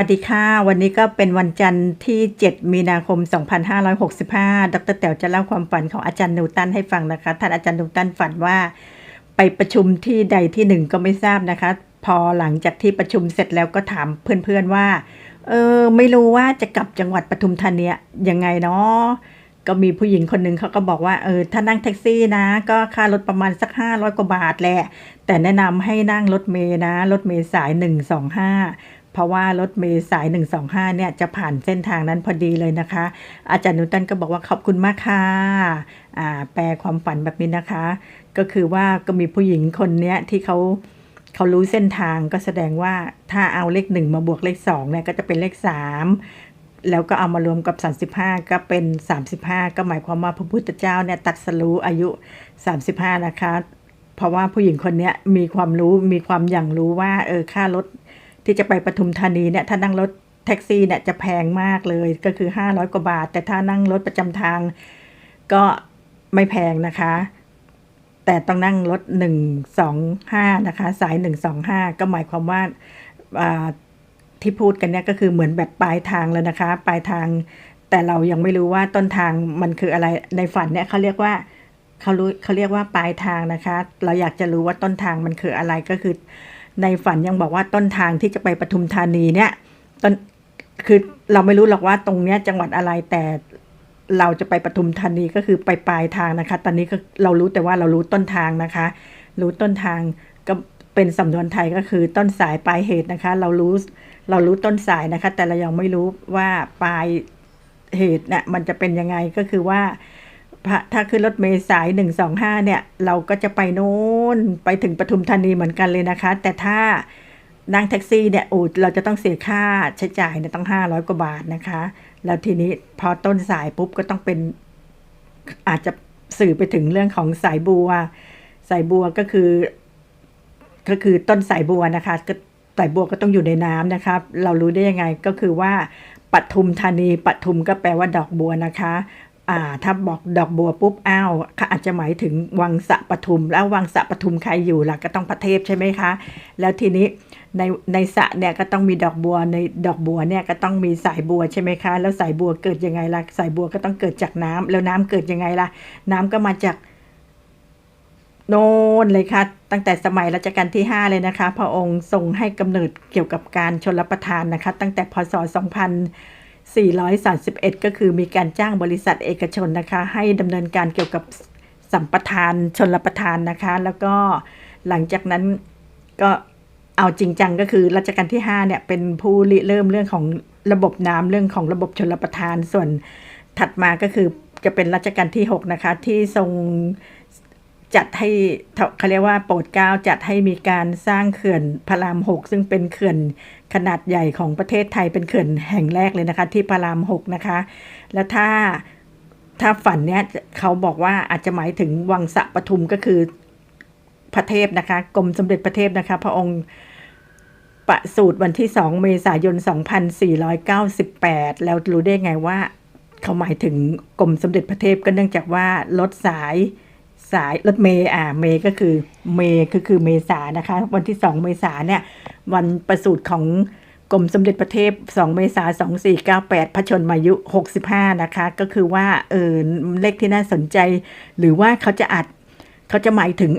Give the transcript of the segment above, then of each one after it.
สวัสดีค่ะ วันนี้ก็เป็นวันจันทร์ที่ 7 มีนาคม 2565 ดรแต๋วจะเล่าความฝันของอาจารย์นิวตันให้ฟังนะคะ ท่านอาจารย์นิวตันฝันว่าไปประชุมที่ใดที่หนึ่งก็ไม่ทราบนะคะ พอหลังจากที่ประชุมเสร็จแล้วก็ถามเพื่อนๆว่า เออ ไม่รู้ว่าจะกลับจังหวัดปทุมธานียังไงเนาะ ก็มีผู้หญิงคนหนึ่งเขาก็บอกว่า เออ ถ้านั่งแท็กซี่นะ ก็ค่ารถประมาณสัก 500 กว่าบาทแหละ แต่แนะนำให้นั่งรถเมย์นะ รถเมย์สาย 125 เพราะว่ารถเมย์สาย 125 เนี่ยจะผ่านเส้นทางนั้นพอดีเลยนะคะ อาจารย์นิวตันก็บอกว่าขอบคุณมากค่ะอ่าแปลความฝันแบบนี้นะคะ ก็คือว่าก็มีผู้หญิงคนเนี้ยที่เขาเขารู้เส้นทางก็แสดงว่าถ้าเอาเลขหนึ่งมาบวกเลขสองเนี่ยก็จะเป็นเลขสามแล้วก็เอามารวมกับ 35 ก็เป็น 35 ก็หมายความว่าพระพุทธเจ้าเนี่ยตัดสรู้อายุ 35 นะคะ เพราะว่าผู้หญิงคนนี้มีความรู้มีความอย่างรู้ว่าเออค่ารถ ที่จะไปปทุมธานีเนี่ยถ้านั่งรถแท็กซี่เนี่ยจะแพงมากเลยก็คือ 500 กว่าบาท แต่ถ้านั่งรถประจำทางก็ไม่แพงนะคะ แต่ต้องนั่งรถ 125 นะคะ สาย 125 ก็หมายความว่าที่พูดกันเนี่ยก็คือเหมือนแบบปลายทางแล้วนะคะ ปลายทาง แต่เรายังไม่รู้ว่าต้นทางมันคืออะไรในฝันเนี่ยเขาเรียกว่าเขารู้เขาเรียกว่าปลายทางนะคะ เราอยากจะรู้ว่าต้นทางมันคืออะไรก็คือ ในฝันยังบอกว่าต้นทางที่จะไปปทุมธานีเนี่ยต้นคือเราไม่รู้หรอกว่าตรงเนี้ยจังหวัดอะไรแต่เราจะไปปทุมธานีก็คือไปปลายทางนะคะ ตอนนี้ก็เรารู้แต่ว่าเรารู้ต้นทางนะคะ รู้ต้นทางก็เป็นสำนวนไทยก็คือต้นสายปลายเหตุนะคะ เรารู้เรารู้ต้นสายนะคะ แต่เรายังไม่รู้ว่าปลายเหตุเนี่ยมันจะเป็นยังไงก็คือว่า ถ้าขึ้นรถเมล์สาย 125 เนี่ย เราก็จะไปโน้นไปถึงปทุมธานีเหมือนกันเลยนะคะ แต่ถ้านั่งแท็กซี่เนี่ยโอ้เราจะต้องเสียค่าใช้จ่ายเนี่ยต้อง 500 กว่าบาทนะคะ แล้วทีนี้พอต้นสายปุ๊บก็ต้องเป็น อาจจะสื่อไปถึงเรื่องของสายบัว สายบัวก็คือ ก็คือต้นสายบัวนะคะก็สายบัวก็ต้องอยู่ในน้ำนะครับ เรารู้ได้ยังไงก็คือว่าปทุมธานีปทุมก็แปลว่าดอกบัวนะคะ ถ้าบอกดอกบัวปุ๊บอ้าวอาจจะหมายถึงวังสะปทุม แล้ววังสะปทุมใครอยู่ล่ะก็ต้องพระเทพใช่ไหมคะ แล้วทีนี้ในในสะเนี่ยก็ต้องมีดอกบัวในดอกบัวเนี่ยก็ต้องมีสายบัวใช่ไหมคะ แล้วสายบัวเกิดยังไงล่ะสายบัวก็ต้องเกิดจากน้ำแล้วน้ำเกิดยังไงล่ะ น้ำก็มาจากโน่นเลยค่ะ ตั้งแต่สมัยรัชกาลที่ 5 เลยนะคะ พระองค์ทรงให้กำเนิดเกี่ยวกับการชนรับประทานนะคะ ตั้งแต่พศ 431 ก็คือมีการจ้างบริษัทเอกชนนะคะ ให้ดำเนินการเกี่ยวกับสัมปทานชนรับประทานนะคะ แล้วก็หลังจากนั้นก็เอาจริงจังก็คือรัชกาลที่5เนี่ยเป็นผู้ริเริ่มเรื่องของระบบน้ำเรื่องของระบบชนรับประทานส่วนถัดมาก็คือจะเป็นรัชกาลที่ 6 นะคะ ที่ทรง จัดให้เขาเรียกว่าโปรดเกล้าจัดให้มีการสร้างเขื่อนพระรามหกซึ่งเป็นเขื่อนขนาดใหญ่ของประเทศไทยเป็นเขื่อนแห่งแรกเลยนะคะ ที่พระรามหกนะคะ แล้วถ้าถ้าฝันเนี้ยเขาบอกว่าอาจจะหมายถึงวังสะปทุมก็คือพระเทพนะคะกรมสมเด็จพระเทพนะคะ พระองค์ประสูติวันที่ 2 เมษายน 2498 แล้วรู้ได้ไงว่า เขาหมายถึงกรมสมเด็จพระเทพก็เนื่องจากว่ารถสาย สายรถเมย์อ่าเมย์ก็คือเมย์ก็คือเมษานะคะ วันที่2เมษาเนี่ย วันประสูติของกรมสมเด็จพระเทพ 2 เมษา2498 พระชนมายุ 65 นะคะ ก็คือว่า เออเลขที่น่าสนใจ หรือว่าเขาจะอัด เขาจะหมายถึง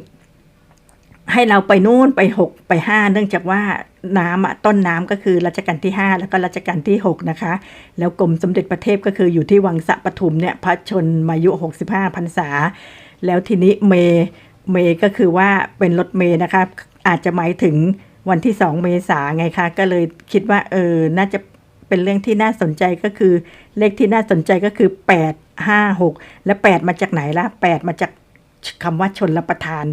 ให้เราไปนู่นไป 6 ไป 5 เนื่องจากว่าน้ำต้นน้ำก็คือรัชกาลที่ 5 แล้วก็รัชกาลที่ 6 นะคะ แล้วกรมสมเด็จพระเทพก็คืออยู่ที่วังสะปทุมเนี่ย พระชนมายุ 65 พรรษา แล้วทีนี้เมย์เมย์ก็คือว่าเป็นรถเมย์นะคะ อาจจะหมายถึงวันที่ 2 เมษาไงคะ ก็เลยคิดว่าเออ น่าจะเป็นเรื่องที่น่าสนใจก็คือ เลขที่น่าสนใจก็คือ 8 5 6 แล้ว8มาจากไหนล่ะ 8 มาจากคำว่าชนรับประทาน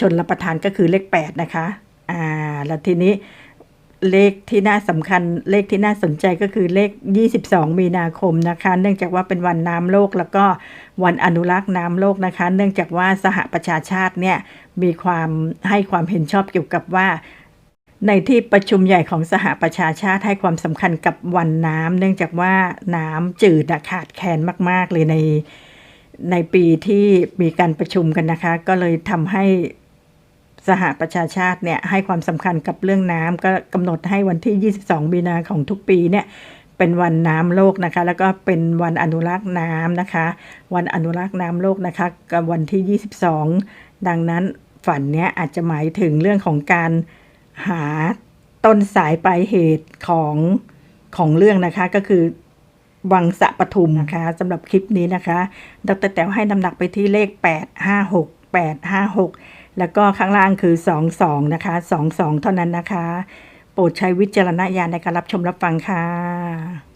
ชนรับประทานก็คือเลข 8 นะคะ อ่า แล้วทีนี้ เลขที่น่าสำคัญเลขที่น่าสนใจก็คือเลข 22 มีนาคมนะคะ เนื่องจากว่าเป็นวันน้ำโลก แล้วก็วันอนุรักษ์น้ำโลกนะคะ เนื่องจากว่าสหประชาชาติเนี่ยมีความให้ความเห็นชอบเกี่ยวกับว่าในที่ประชุมใหญ่ของสหประชาชาติให้ความสำคัญกับวันน้ำเนื่องจากว่าน้ำจืดขาดแคลนมาก ๆ เลยในในปีที่มีการประชุมกันนะคะ ก็เลยทำให้ สหประชาชาติเนี่ยให้ความสำคัญกับเรื่องน้ำก็กำหนดให้วันที่ 22 มีนาของทุกปีเนี่ยเป็นวันน้ำโลกนะคะ แล้วก็เป็นวันอนุรักษ์น้ำนะคะ วันอนุรักษ์น้ำโลกนะคะกับวันที่ 22 ดังนั้นฝันเนี้ยอาจจะหมายถึงเรื่องของการหาต้นสายปลายเหตุของของเรื่องนะคะก็คือวังสะปทุมนะคะสำหรับคลิปนี้นะคะดรแต๋วให้น้ำหนักไปที่เลข 856 856 แล้วก็ข้างล่างคือ 22 นะคะ 22 เท่านั้นนะคะ โปรดใช้วิจารณญาณในการรับชมรับฟังค่ะ